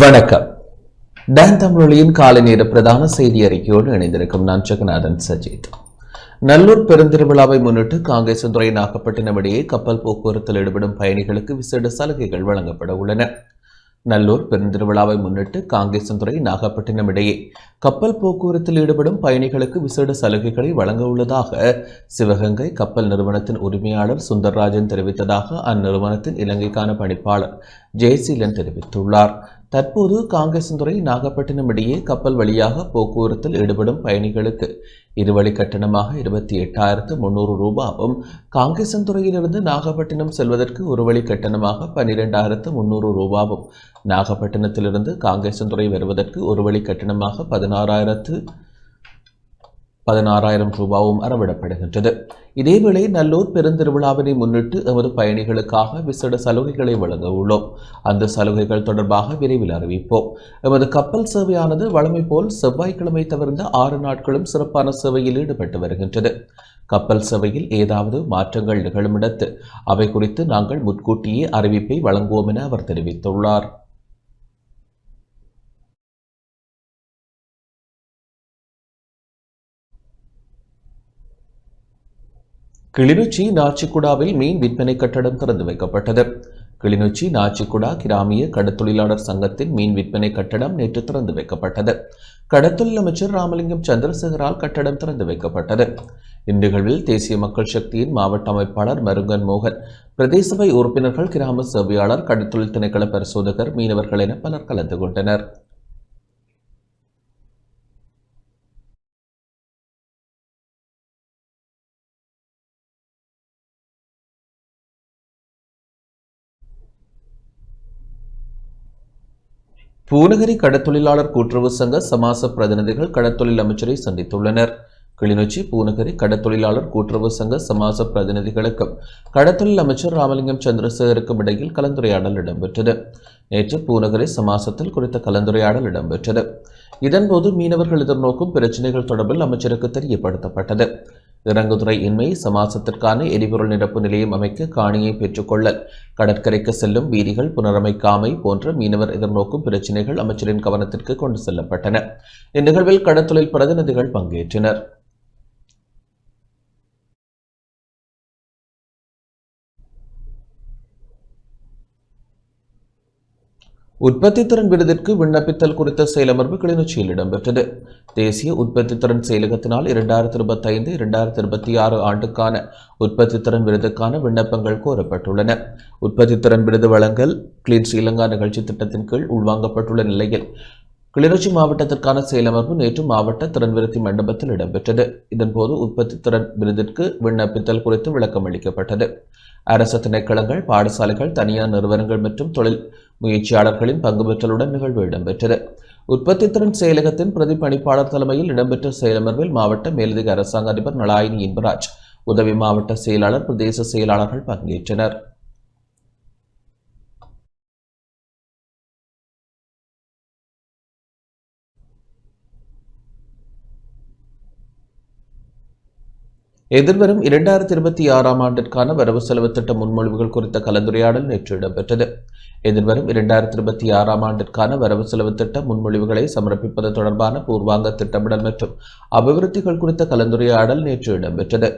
வணக்கம். டன் தமிழொலியின் காலை நேர பிரதான செய்தி அறிக்கையோடு இணைந்திருக்கும் நான் ஜெகநாதன் சஜித். நல்லூர் பெருந்திருவிழாவை முன்னிட்டு காங்கிரஸ் துறை நாகப்பட்டினம் இடையே கப்பல் போக்குவரத்தில் ஈடுபடும் பயணிகளுக்கு விசேட சலுகைகள் வழங்கப்பட உள்ளன. நல்லூர் பெருந்திருவிழாவை முன்னிட்டு காங்கேசன்துறை நாகப்பட்டினம் இடையே கப்பல் போக்குவரத்தில் ஈடுபடும் பயணிகளுக்கு விசேட சலுகைகளை வழங்க உள்ளதாக சிவகங்கை கப்பல் நிறுவனத்தின் உரிமையாளர் சுந்தர்ராஜன் தெரிவித்ததாக அந்நிறுவனத்தின் இலங்கைக்கான பணிப்பாளர் ஜெயசீலன் தெரிவித்துள்ளார். தற்போது காங்கேசந்துறை நாகப்பட்டினம் இடையே கப்பல் வழியாக போக்குவரத்தில் ஈடுபடும் பயணிகளுக்கு இருவழி கட்டணமாக இருபத்தி எட்டாயிரத்து முன்னூறு ரூபாவும் காங்கேசந்துறையிலிருந்து நாகப்பட்டினம் செல்வதற்கு ஒரு வழி கட்டணமாக பன்னிரெண்டாயிரத்து முன்னூறு ரூபாவும் நாகப்பட்டினத்திலிருந்து காங்கேசந்துறை வருவதற்கு ஒரு வழி கட்டணமாக பதினாறாயிரத்து பதினாறாயிரம் ரூபாவும் அறவிடப்படுகின்றது. இதேவேளை நல்லூர் பெருந்திருவிழாவினை முன்னிட்டு எமது பயணிகளுக்காக விசேட சலுகைகளை வழங்க உள்ளோம். அந்த சலுகைகள் தொடர்பாக விரைவில் அறிவிப்போம். எமது கப்பல் சேவையானது வழமை போல் செவ்வாய்க்கிழமை தவிர்ந்த ஆறு நாட்களும் சிறப்பான சேவையில் ஈடுபட்டு வருகின்றது. கப்பல் சேவையில் ஏதாவது மாற்றங்கள் நிகழுமிடத்து அவை குறித்து நாங்கள் முன்கூட்டியே அறிவிப்பை வழங்குவோம் என அவர் தெரிவித்துள்ளார். கிளிநொச்சி நாச்சிக்குடாவில் மீன் விற்பனை கட்டடம் திறந்து வைக்கப்பட்டது. கிளிநொச்சி நாச்சிக்குடா கிராமிய கடத்தொழிலாளர் சங்கத்தின் மீன் விற்பனை கட்டடம் நேற்று திறந்து வைக்கப்பட்டது. கடத்தொழில் அமைச்சர் ராமலிங்கம் சந்திரசேகரால் கட்டடம் திறந்து வைக்கப்பட்டது. இந்நிகழ்வில் தேசிய மக்கள் சக்தியின் மாவட்ட அமைப்பாளர் மருங்கன் மோகன் பிரதேச சபை உறுப்பினர்கள் கிராம சேவையாளர் கடத்தொழில் திணைக்கள பரிசோதகர் மீனவர்கள் என பலர் கலந்து கொண்டனர். பூநகரி கடத்தொழிலாளர் கூட்டுறவு சங்க சமாச பிரதிநிதிகள் கடத்தொழில் அமைச்சரை சந்தித்துள்ளனர். கிளிநொச்சி பூநகரி கடத்தொழிலாளர் கூட்டுறவு சங்க சமாச பிரதிநிதிகளுக்கும் கடத்தொழில் அமைச்சர் ராமலிங்கம் சந்திரசேகருக்கும் இடையில் கலந்துரையாடல் இடம்பெற்றது. நேற்று பூநகரி சமாசத்தில் குறித்த கலந்துரையாடல் இடம்பெற்றது. இதன்போது மீனவர்கள் எதிர்நோக்கும் பிரச்சினைகள் தொடர்பில் அமைச்சருக்கு தெரியப்படுத்தப்பட்டது. இறங்குதுறை இன்மை சமாசத்திற்கான எரிபொருள் நிரப்பு நிலையம் அமைக்க காணியை பெற்றுக்கொள்ளல். கடற்கரைக்கு செல்லும் வீதிகள் புனரமைக்காமை போன்ற மீனவர் எதிர்நோக்கும் பிரச்சினைகள் அமைச்சரின் கவனத்திற்கு கொண்டு செல்லப்பட்டன. இந்நிகழ்வில் கடற்தொழில் பிரதிநிதிகள் பங்கேற்றனர். உற்பத்தி திறன் விருதிற்கு விண்ணப்பித்தல் குறித்த செயலமர்வு கிளிநொச்சியில் இடம்பெற்றது. தேசிய உற்பத்தி திறன் செயலகத்தினால் இரண்டாயிரத்தி இருபத்தி ஐந்து இரண்டாயிரத்தி இருபத்தி ஆறு ஆண்டுக்கான உற்பத்தி திறன் விருதுக்கான விண்ணப்பங்கள் கோரப்பட்டுள்ளன. உற்பத்தி திறன் விருது வழங்கல் கிளீன் ஸ்ரீலங்கா நிகழ்ச்சி திட்டத்தின் கீழ் உள்வாங்கப்பட்டுள்ள நிலையில் கிளிநொச்சி மாவட்டத்திற்கான செயலமர்வு நேற்று மாவட்ட திறன் விருத்தி மண்டபத்தில் இடம்பெற்றது. இதன்போது உற்பத்தி திறன் விருதிற்கு விண்ணப்பித்தல் குறித்து விளக்கம் அளிக்கப்பட்டது அரசு திணைக்களங்கள் பாடசாலைகள் தனியார் நிறுவனங்கள் மற்றும் தொழில் முயற்சியாளர்களின் பங்கு பெற்றலுடன் நிகழ்வு இடம்பெற்றது. உற்பத்தி திறன் செயலகத்தின் பிரதி பணிப்பாளர் தலைமையில் இடம்பெற்ற செயலமர்வில் மாவட்ட மேலதிக அரசாங்க அதிபர் நலாயினி இன்பராஜ் உதவி மாவட்ட செயலாளர் பிரதேச செயலாளர்கள் பங்கேற்றனர். எதிர்வரும் இரண்டாயிரத்தி இருபத்தி ஆறாம் ஆண்டிற்கான வரவு செலவு திட்ட முன்மொழிவுகள் குறித்த கலந்துரையாடல் நேற்று இடம்பெற்றது. எதிர்வரும் இரண்டாயிரத்தி இருபத்தி ஆறாம் ஆண்டிற்கான வரவு செலவு திட்ட முன்மொழிவுகளை சமர்ப்பிப்பது தொடர்பான பூர்வாங்க திட்டமிடல் மற்றும் அபிவிருத்திகள் குறித்த கலந்துரையாடல் நேற்று இடம்பெற்றது.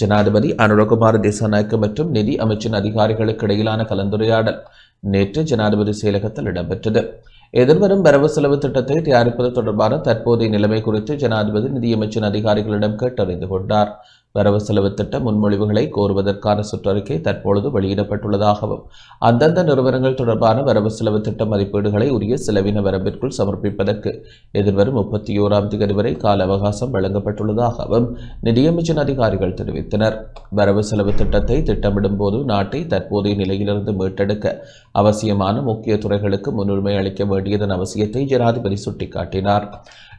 ஜனாதிபதி அனுரகுமார் திசாநாயக்க மற்றும் நிதி அமைச்சின் அதிகாரிகளுக்கு இடையிலான கலந்துரையாடல் நேற்று ஜனாதிபதி செயலகத்தில் இடம்பெற்றது. எதிர்வரும் வரவு செலவு திட்டத்தை தயாரிப்பது தொடர்பான தற்போதைய நிலைமை குறித்து ஜனாதிபதி நிதியமைச்சின் அதிகாரிகளிடம் கேட்டறிந்து கொண்டார். வரவு செலவு திட்ட முன்மொழிவுகளை கோருவதற்கான சுற்றறிக்கை தற்பொழுது வெளியிடப்பட்டுள்ளதாகவும் அந்தந்த நிறுவனங்கள் தொடர்பான வரவு செலவு திட்ட மதிப்பீடுகளை உரிய செலவின வரம்பிற்குள் சமர்ப்பிப்பதற்கு எதிர்வரும் முப்பத்தி ஓராம் தேதி வரை கால அவகாசம் வழங்கப்பட்டுள்ளதாகவும் நிதியமைச்சின் அதிகாரிகள் தெரிவித்தனர். வரவு செலவு திட்டத்தை திட்டமிடும் போது நாட்டை தற்போதைய நிலையிலிருந்து மீட்டெடுக்க அவசியமான முக்கிய துறைகளுக்கு முன்னுரிமை அளிக்க வேண்டியதன் அவசியத்தை ஜனாதிபதி சுட்டிக்காட்டினார்.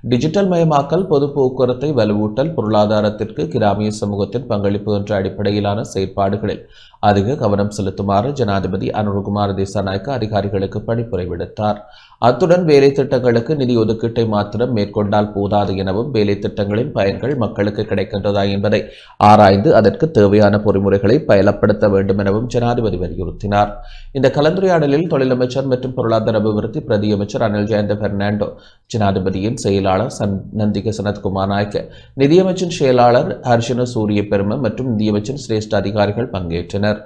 டிஜிட்டல் மயமாக்கல் பொது போக்குவரத்தை வலுவூட்டல் பொருளாதாரத்திற்கு கிராமிய சமூகத்தின் பங்களிப்பு என்ற அடிப்படையிலான செயற்பாடுகளில் அதிக கவனம் செலுத்துமாறு ஜனாதிபதி அனுருகுமார் திசாநாயக்க அதிகாரிகளுக்கு பணிப்புரை விடுத்தார். அத்துடன் வேலை திட்டங்களுக்கு நிதி ஒதுக்கீட்டை மாத்திரம் மேற்கொண்டால் போதாது எனவும் வேலை திட்டங்களின் பயன்கள் மக்களுக்கு கிடைக்கின்றதா என்பதை ஆராய்ந்து அதற்கு தேவையான பொறிமுறைகளை பயலப்படுத்த வேண்டும் எனவும் ஜனாதிபதி வலியுறுத்தினார். இந்த கலந்துரையாடலில் தொழிலமைச்சர் மற்றும் பொருளாதார அபிவிருத்தி பிரதி அமைச்சர் அனில் ஜெயந்த பெர்னாண்டோ ஜனாதிபதியின் செயலாளர் சன் நந்திக சனத்குமார் நாயக்க நிதியமைச்சின் செயலாளர் ஹர்ஷன சூரிய பெரும மற்றும் நிதியமைச்சின் சிரேஷ்ட அதிகாரிகள் பங்கேற்றனர்.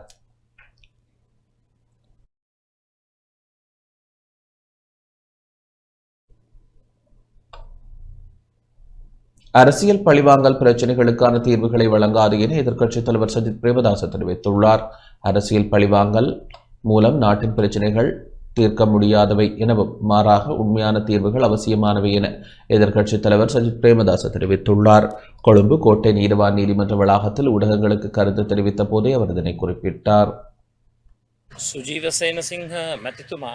அரசியல் பழிவாங்கல் பிரச்சனைகளுக்கான தீர்வுகளை வழங்காது என எதிர்க்கட்சித் தலைவர் சஜித் பிரேமதாச தெரிவித்துள்ளார். அரசியல் பழிவாங்கல் மூலம் நாட்டின் பிரச்சினைகள் தீர்க்க முடியாதவை எனவும் மாறாக உண்மையான தீர்வுகள் அவசியமானவை என எதிர்க்கட்சி தலைவர் சஜித் பிரேமதாச தெரிவித்துள்ளார். கொழும்பு கோட்டை நீதிவான் நீதிமன்ற வளாகத்தில் ஊடகங்களுக்கு கருத்து தெரிவித்த போதே அவர் இதனை குறிப்பிட்டார். சுஜீவ சேனசிங்க மத்தித்துமா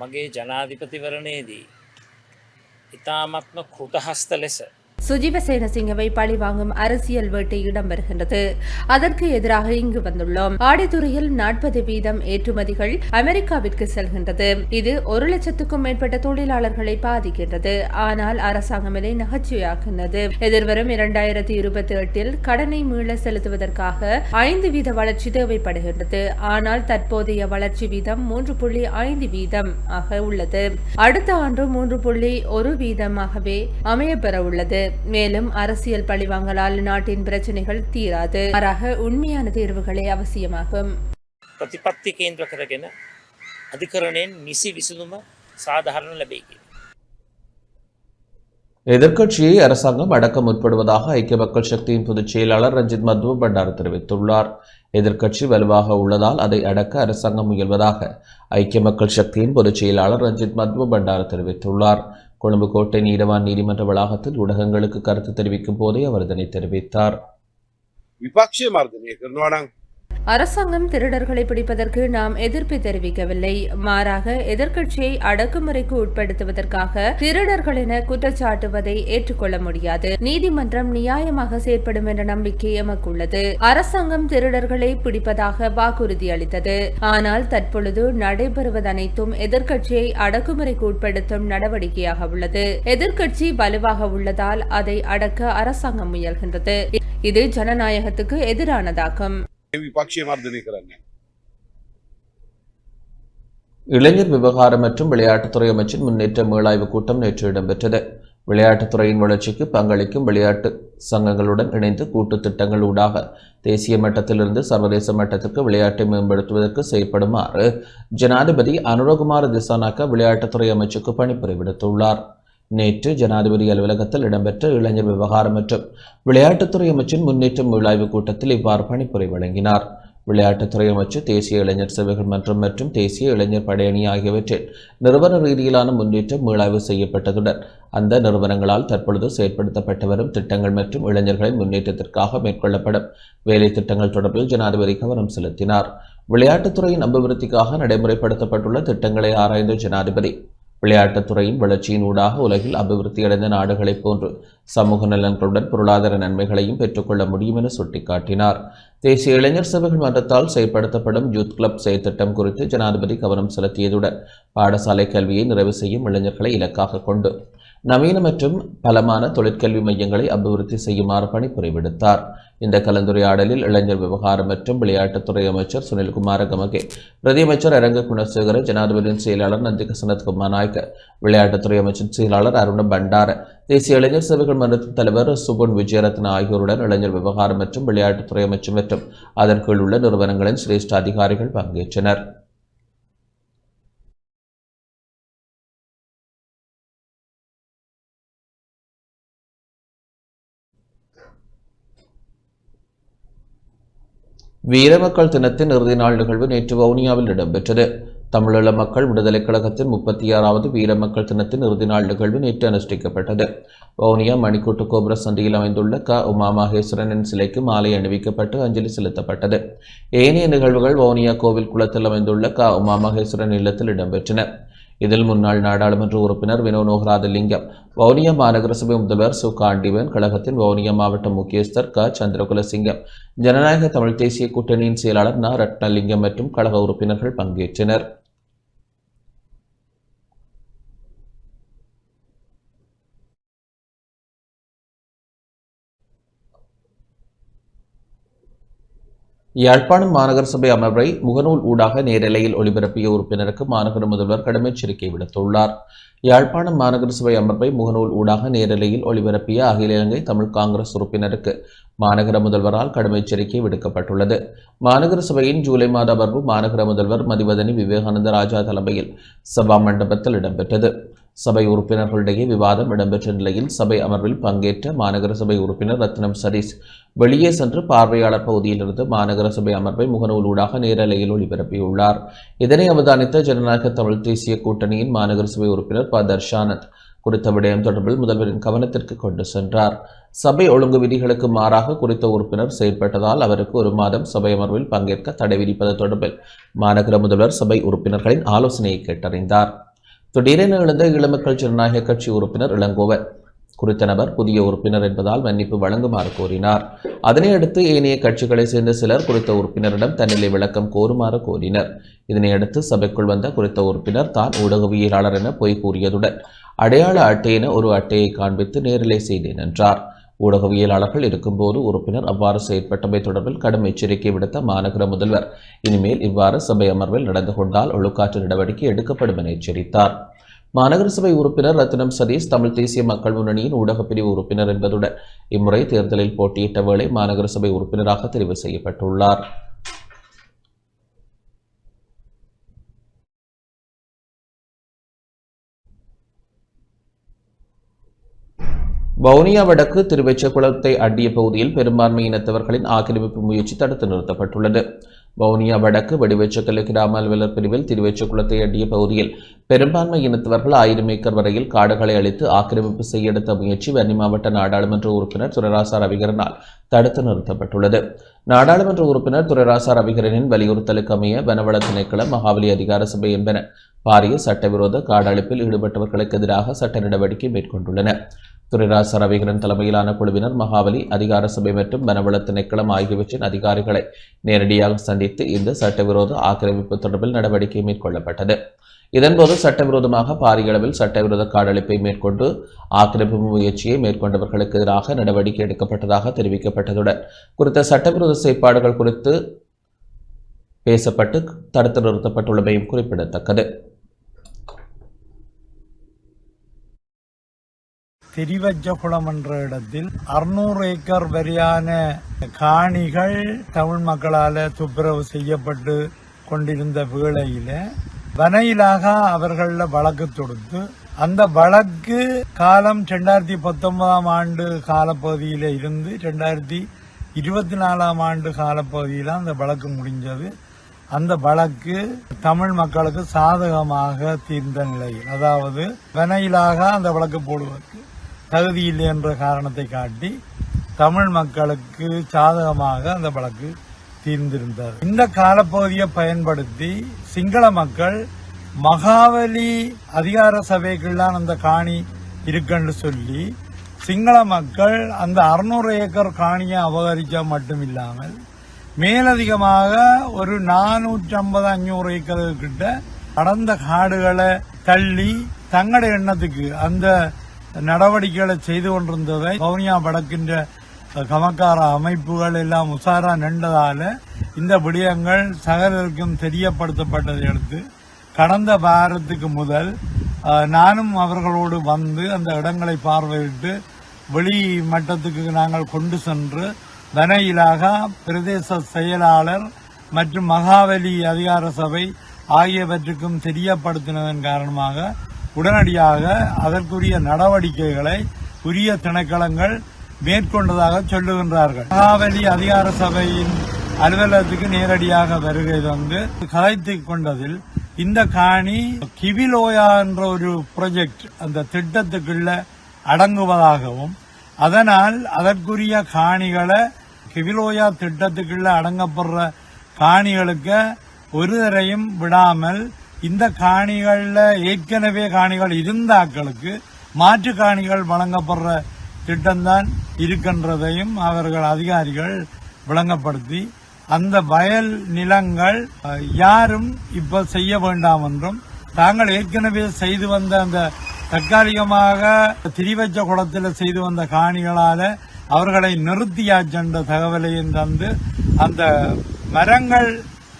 மகே ஜனாதிபதி வரனேதி இத்தாமத்ம குருடஹஸ்த லெச. சுஜீவ சேனசிங்கவை பழிவாங்கும் அரசியல் வேட்டை இடம்பெறுகின்றது. அதற்கு எதிராக இங்கு வந்துள்ளோம். ஆடித்துறையில் நாற்பது வீதம் ஏற்றுமதிகள் அமெரிக்காவிற்கு செல்கின்றது. இது ஒரு லட்சத்துக்கும் மேற்பட்ட தொழிலாளர்களை பாதிக்கின்றது. ஆனால் அரசாங்கம் இதை நகைச்சுவையாக்குகிறது. எதிர்வரும் இரண்டாயிரத்தி இருபத்தி எட்டில் கடனை மீள செலுத்துவதற்காக ஐந்து வீத வளர்ச்சி தேவைப்படுகின்றது. ஆனால் தற்போதைய வளர்ச்சி வீதம் மூன்று புள்ளி ஐந்து வீதம் ஆக உள்ளது. அடுத்த ஆண்டு மூன்று புள்ளி ஒரு வீதமாகவே அமையப்பெற உள்ளது மேலும் அரசியல் பழிவாங்கலால் நாட்டின் பிரச்சனைகள் தீராது மாறாக உண்மையான தீர்வுகளே அவசியமாகும் ප්‍රතිපත්ති කේන්ද්‍ර කරගෙන අධිකරණයෙන් නිසි විසඳුම සාධහරණ ලැබේකි. எதிர்க்கட்சியை அரசாங்கம் அடக்க முற்படுவதாக ஐக்கிய மக்கள் சக்தியின் பொதுச் செயலாளர் ரஞ்சித் மத்வ பண்டார் தெரிவித்துள்ளார் எதிர்க்கட்சி வலுவாக உள்ளதால் அதை அடக்க அரசாங்கம் முயல்வதாக ஐக்கிய மக்கள் சக்தியின் பொதுச் செயலாளர் ரஞ்சித் மத்வ பண்டார் தெரிவித்துள்ளார் கொழும்பு கோட்டை நீரவான் நீதிமன்ற வளாகத்தில் ஊடகங்களுக்கு கருத்து தெரிவிக்கும் போதே அவர் இதனை தெரிவித்தார். விபாக்ஷ மார்தனே அரசாங்கம் திருடர்களை பிடிப்பதற்கு நாம் எதிர்ப்பு தெரிவிக்கவில்லை. மாறாக எதிர்க்கட்சியை அடக்குமுறைக்கு உட்படுத்துவதற்காக திருடர்கள் என குற்றச்சாட்டுவதை ஏற்றுக்கொள்ள முடியாது. நீதிமன்றம் நியாயமாக செயற்படும் என்ற நம்பிக்கை எமக்குள்ளது. அரசாங்கம் திருடர்களை பிடிப்பதாக வாக்குறுதி அளித்தது. ஆனால் தற்பொழுது நடைபெறுவது அனைத்தும் எதிர்க்கட்சியை அடக்குமுறைக்கு உட்படுத்தும் நடவடிக்கையாக உள்ளது. எதிர்க்கட்சி வலுவாக உள்ளதால் அதை அடக்க அரசாங்கம் முயல்கின்றது. இது ஜனநாயகத்துக்கு எதிரானதாகும் விபக்ஷீய மார்ந்து இளைஞர் விவகாரம் மற்றும் விளையாட்டுத்துறை அமைச்சின் முன்னேற்ற மேலாய்வு கூட்டம் நேற்று இடம்பெற்றது. விளையாட்டுத்துறையின் வளர்ச்சிக்கு பங்களிக்கும் விளையாட்டு சங்கங்களுடன் இணைந்து கூட்டு திட்டங்கள் ஊடாக தேசிய மட்டத்திலிருந்து சர்வதேச மட்டத்திற்கு விளையாட்டை மேம்படுத்துவதற்கு செயற்படுமாறு ஜனாதிபதி அனுரகுமார் திசானாக்க விளையாட்டுத்துறை அமைச்சுக்கு பணிபுரிவிடுத்துள்ளார். நேற்று ஜனாதிபதி அலுவலகத்தில் இடம்பெற்ற இளைஞர் விவகாரம் மற்றும் விளையாட்டுத்துறை அமைச்சின் முன்னேற்றம் மீளாய்வு கூட்டத்தில் இவ்வாறு பணிப்புரை வழங்கினார். விளையாட்டுத்துறை அமைச்சு தேசிய இளைஞர் சேவைகள் மன்றம் மற்றும் தேசிய இளைஞர் படையணி ஆகியவற்றில் நிறுவன ரீதியிலான முன்னேற்றம் மீளாய்வு செய்யப்பட்டதுடன் அந்த நிறுவனங்களால் தற்பொழுது செயற்படுத்தப்பட்டு வரும் திட்டங்கள் மற்றும் இளைஞர்களின் முன்னேற்றத்திற்காக மேற்கொள்ளப்படும் வேலை திட்டங்கள் தொடர்பில் ஜனாதிபதி கவனம் செலுத்தினார். விளையாட்டுத்துறையின் அபிவிருத்திக்காக நடைமுறைப்படுத்தப்பட்டுள்ள திட்டங்களை ஆராய்ந்த ஜனாதிபதி விளையாட்டுத்துறையின் வளர்ச்சியின் ஊடாக உலகில் அபிவிருத்தியடைந்த நாடுகளைப் போன்று சமூக நலன்களுடன் பொருளாதார நன்மைகளையும் பெற்றுக்கொள்ள முடியும் என சுட்டிக்காட்டினார். தேசிய இளைஞர் சபைகள் மன்றத்தால் செயல்படுத்தப்படும் யூத் கிளப் செயற்திட்டம் குறித்து ஜனாதிபதி கவனம் செலுத்தியதுடன் பாடசாலை கல்வியை நிறைவு செய்யும் இளைஞர்களை இலக்காக கொண்டு நவீன மற்றும் பலமான தொழிற்கல்வி மையங்களை அபிவிருத்தி செய்யுமாறு பணிப்புரை விடுத்தார் இந்த கலந்துரையாடலில் இளைஞர் விவகாரம் மற்றும் விளையாட்டுத்துறை அமைச்சர் சுனில் கமகே பிரதியமைச்சர் அரங்க குணசேகர ஜனாதிபதியின் செயலாளர் நந்திக சனத்குமார் நாயக்க விளையாட்டுத்துறை அமைச்சர் செயலாளர் அருண பண்டார தேசிய இளைஞர் சேவைகள் மன்றத்தின் தலைவர் சுபன் விஜயரத்ன ஆகியோருடன் இளைஞர் விவகாரம் மற்றும் விளையாட்டுத்துறை அமைச்சர் மற்றும் அதன் கீழ் உள்ள நிறுவனங்களின் சிரேஷ்ட அதிகாரிகள் பங்கேற்றனர். வீரமக்கள் தினத்தின் இறுதி நாள் நிகழ்வு நேற்று வவுனியாவில் இடம்பெற்றது. தமிழீழ மக்கள் விடுதலைக் கழகத்தின் முப்பத்தி ஆறாவது வீரமக்கள் தினத்தின் இறுதி நாள் நிகழ்வு நேற்று அனுஷ்டிக்கப்பட்டது. வவுனியா மணிக்கூட்டு கோபுர சந்தியில் அமைந்துள்ள க. உமா மகேஸ்வரனின் சிலைக்கு மாலை அணிவிக்கப்பட்டு அஞ்சலி செலுத்தப்பட்டது. ஏனைய நிகழ்வுகள் வவுனியா கோவில் குளத்தில் அமைந்துள்ள க. உமா மகேஸ்வரன் இல்லத்தில் இடம்பெற்றன. இதில் முன்னாள் நாடாளுமன்ற உறுப்பினர் வினோ நோகராத லிங்கம் வவுனியா மாநகர சபை முதல்வர் சு காண்டிவன் கழகத்தின் வவுனியா மாவட்ட முக்கியஸ்தர் க. சந்திரகுலசிங்கம் ஜனநாயக தமிழ் தேசிய கூட்டணியின் செயலாளர் ந. ரத்னலிங்கம் மற்றும் கழக உறுப்பினர்கள் பங்கேற்றனர். யாழ்ப்பாணம் மாநகர சபை அமர்வை முகநூல் ஊடாக நேரலையில் ஒளிபரப்பிய உறுப்பினருக்கு மாநகர முதல்வர் கடும் எச்சரிக்கை விடுத்துள்ளார். யாழ்ப்பாணம் மாநகர சபை அமர்வை முகநூல் ஊடாக நேரலையில் ஒளிபரப்பிய அகில இலங்கை தமிழ் காங்கிரஸ் உறுப்பினருக்கு மாநகர முதல்வரால் கடும் எச்சரிக்கை விடுக்கப்பட்டுள்ளது. மாநகர சபையின் ஜூலை மாத அமர்வு மாநகர முதல்வர் மதிவதனி விவேகானந்த ராஜா தலைமையில் சபா மண்டபத்தில் இடம்பெற்றது. சபை உறுப்பினர்களிடையே விவாதம் இடம்பெற்ற நிலையில் சபை அமர்வில் பங்கேற்ற மாநகர சபை உறுப்பினர் ரத்னம் சதீஷ் வெளியே சென்று பார்வையாளர் பகுதியிலிருந்து மாநகர சபை அமர்வை முகநூலூடாக நேரலையில் ஒளிபரப்பியுள்ளார். இதனை அவதானித்த ஜனநாயக தமிழ் தேசிய கூட்டணியின் மாநகர சபை உறுப்பினர் ப. தர்ஷானந்த் குறித்த விடயம் தொடர்பில் முதல்வரின் கவனத்திற்கு கொண்டு சென்றார். சபை ஒழுங்கு விதிகளுக்கு மாறாக குறித்த உறுப்பினர் செயற்பட்டதால் அவருக்கு ஒரு மாதம் சபை அமர்வில் பங்கேற்க தடை விதிப்பது தொடர்பில் மாநகர முதல்வர் சபை உறுப்பினர்களின் ஆலோசனையை கேட்டறிந்தார். திடீரென எழுந்த இளமக்கள் ஜனநாயக கட்சி உறுப்பினர் இளங்கோவன். குறித்த நபர் புதிய உறுப்பினர் என்பதால் மன்னிப்பு வழங்குமாறு கோரினார். அதனையடுத்து ஏனைய கட்சிகளைச் சேர்ந்த சிலர் குறித்த உறுப்பினரிடம் தன்னிலை விளக்கம் கோருமாறு கோரினர். இதனையடுத்து சபைக்குள் வந்த குறித்த உறுப்பினர் தான் ஊடகவியலாளர் என பொய் கூறியதுடன் அடையாள அட்டை என ஒரு அட்டையை காண்பித்து நேரிலே செய்தேன் என்றார். ஊடகவியலாளர்கள் இருக்கும்போது உறுப்பினர் அவ்வாறு செயற்பட்டமை தொடர்பில் கடும் எச்சரிக்கை விடுத்த மாநகர முதல்வர். இனிமேல் இவ்வாறு சபை அமர்வில் நடந்து கொண்டால் ஒழுக்காற்று நடவடிக்கை எடுக்கப்படும் என எச்சரித்தார். மாநகர சபை உறுப்பினர் ரத்னம் சதீஷ் தமிழ் தேசிய மக்கள் முன்னணியின் ஊடகப் பிரிவு உறுப்பினர் என்பதுடன் இம்முறை தேர்தலில் போட்டியிட்ட வேளை மாநகர சபை உறுப்பினராக தெரிவு செய்யப்பட்டுள்ளார். வவுனியா வடக்கு திருவெச்சகுளத்தை அண்டிய பகுதியில் பெரும்பான்மை இனத்தவர்களின் ஆக்கிரமிப்பு முயற்சி தடுத்து நிறுத்தப்பட்டுள்ளது. வவுனியா வடக்கு வடிவெச்சக்கலை கிராம அலுவலர் பிரிவில் திருவெச்சகுளத்தை அண்டிய பகுதியில் பெரும்பான்மை இனத்தவர்கள் ஆயிரம் ஏக்கர் வரையில் காடுகளை அழித்து ஆக்கிரமிப்பு செய்ய எடுத்த முயற்சி வன்னி மாவட்ட நாடாளுமன்ற உறுப்பினர் துரராசா ரவிகரனால் தடுத்து நிறுத்தப்பட்டுள்ளது. நாடாளுமன்ற உறுப்பினர் துரராசா ரவிகரனின் வலியுறுத்தலுக்கு அமைய வனவள திணைக்களம் மகாவலி அதிகார சபை என்பன. பாரிய சட்டவிரோத காடழிப்பில் ஈடுபட்டவர்களுக்கு எதிராக சட்ட நடவடிக்கை மேற்கொண்டுள்ளன. துரைராச ரவிகரன் தலைமையிலான குழுவினர் மகாவலி அதிகார சபை மற்றும் வனவள திணைக்களம் ஆகியவற்றின் அதிகாரிகளை நேரடியாக சந்தித்து இந்த சட்டவிரோத ஆக்கிரமிப்பு தொடர்பில் நடவடிக்கை மேற்கொள்ளப்பட்டது. இதன்போது சட்டவிரோதமாக பாரிய அளவில் சட்டவிரோத காடழிப்பை மேற்கொண்டு ஆக்கிரமிப்பு முயற்சியை மேற்கொண்டவர்களுக்கு எதிராக நடவடிக்கை எடுக்கப்பட்டதாக தெரிவிக்கப்பட்டதுடன் குறித்த சட்டவிரோத செயற்பாடுகள் குறித்து பேசப்பட்டு தடுத்து நிறுத்தப்பட்டுள்ளமையும் குறிப்பிடத்தக்கது. திரிவச்சகுளம் என்ற இடத்தில் அறுநூறு ஏக்கர் வரையான காணிகள் தமிழ் மக்களால் துப்புரவு செய்யப்பட்டு கொண்டிருந்த வேளையில வனையிலாக அவர்கள வழக்கு தொடுத்து அந்த வழக்கு காலம் ரெண்டாயிரத்தி பத்தொன்பதாம் ஆண்டு காலப்பகுதியில இருந்து ரெண்டாயிரத்தி இருபத்தி நாலாம் ஆண்டு காலப்பகுதியில அந்த வழக்கு முடிஞ்சது. அந்த வழக்கு தமிழ் மக்களுக்கு சாதகமாக தீர்ந்த நிலையில் அதாவது வனையிலாக அந்த வழக்கு போடுவதற்கு தகுதி இல்லை என்ற காரணத்தை காட்டி தமிழ் மக்களுக்கு சாதகமாக அந்த வழக்கு தீர்ந்திருந்தது இந்த காலப்பகுதியை பயன்படுத்தி சிங்கள மக்கள் மகாவலி அதிகார சபைக்குள்ளான் அந்த காணி இருக்குன்னு சொல்லி சிங்கள மக்கள் அந்த அறுநூறு ஏக்கர் காணியை அபகரிச்சா மட்டும் இல்லாமல் மேலதிகமாக ஒரு நானூற்றி ஐம்பது அஞ்சூறு ஏக்கர் கிட்ட கடந்த காடுகளை தள்ளி தங்கட எண்ணத்துக்கு அந்த நடவடிக்கைகளை செய்து கொண்டிருந்ததை வவுனியா வடக்கின்ற கமக்கார அமைப்புகள் எல்லாம் உசாரா நின்றதால இந்த விடயங்கள் சகலருக்கும் தெரியப்படுத்தப்பட்டதை அடுத்து கடந்த வாரத்துக்கு முதல் நானும் அவர்களோடு வந்து அந்த இடங்களை பார்வையிட்டு வெளி மட்டத்துக்கு நாங்கள் கொண்டு சென்று வன இலாகா பிரதேச செயலாளர் மற்றும் மகாவலி அதிகார சபை ஆகியவற்றுக்கும் தெரியப்படுத்தினதன் காரணமாக உடனடியாக அதற்குரிய நடவடிக்கைகளை உரிய திணைக்களங்கள் மேற்கொண்டதாக சொல்லுகின்றார்கள். மகாவலி அதிகார சபையின் அலுவலகத்துக்கு நேரடியாக வருகை வந்து கலைத்து கொண்டதில் இந்த காணி கிவிலோயா என்ற ஒரு ப்ரொஜெக்ட் அந்த திட்டத்துக்குள்ள அடங்குவதாகவும் அதனால் அதற்குரிய காணிகளை கிவிலோயா திட்டத்துக்குள்ள அடங்கப்படுற காணிகளுக்கு ஒரு தரையும் விடாமல் இந்த காணிகளில் ஏற்கனவே காணிகள் இருந்த ஆக்களுக்கு மாற்று காணிகள் வழங்கப்படுற திட்டம்தான் இருக்கின்றதையும் அவர்கள் அதிகாரிகள் விளங்கப்படுத்தி அந்த வயல் நிலங்கள் யாரும் இப்ப செய்ய வேண்டாம் என்றும் தாங்கள் ஏற்கனவே செய்து வந்த அந்த தற்காலிகமாக திரிவச்ச குளத்தில் செய்து வந்த காணிகளால அவர்களை நிறுத்தியாச்சென்ற தகவலையும் தந்து அந்த மரங்கள்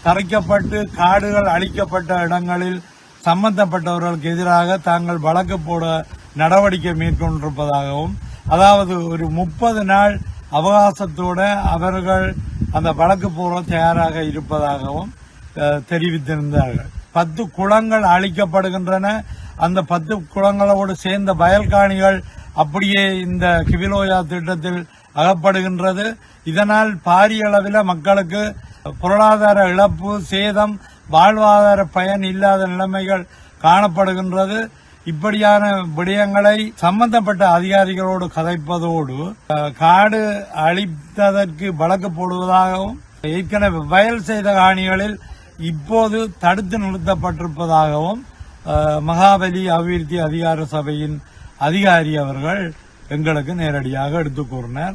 தரைக்கப்பட்டு காடுகள் அழிக்கப்பட்ட இடங்களில் சம்பந்தப்பட்டவர்களுக்கு எதிராக தாங்கள் வழக்கு போட நடவடிக்கை மேற்கொண்டிருப்பதாகவும் அதாவது ஒரு முப்பது நாள் அவகாசத்தோட அவர்கள் அந்த வழக்கு போட தயாராக இருப்பதாகவும் தெரிவித்திருந்தார்கள். பத்து குளங்கள் அழிக்கப்படுகின்றன. அந்த பத்து குளங்களோடு சேர்ந்த வயல்காணிகள் அப்படியே இந்த கிவிலோயா திட்டத்தில் அகப்படுகின்றது. இதனால் பாரிய அளவில் மக்களுக்கு பொருளாதார இழப்பு சேதம் வாழ்வாதார பயன் இல்லாத நிலைமைகள் காணப்படுகின்றது. இப்படியான விடயங்களை சம்பந்தப்பட்ட அதிகாரிகளோடு கதைப்பதோடு காடு அழித்ததற்கு வழக்கு போடுவதாகவும் ஏற்கனவே வயல் செய்த காணிகளில் இப்போது தடுத்து நிறுத்தப்பட்டிருப்பதாகவும் மகாபலி அபிவிருத்தி அதிகார சபையின் அதிகாரி அவர்கள் எங்களுக்கு நேரடியாக எடுத்துக் கூறினார்.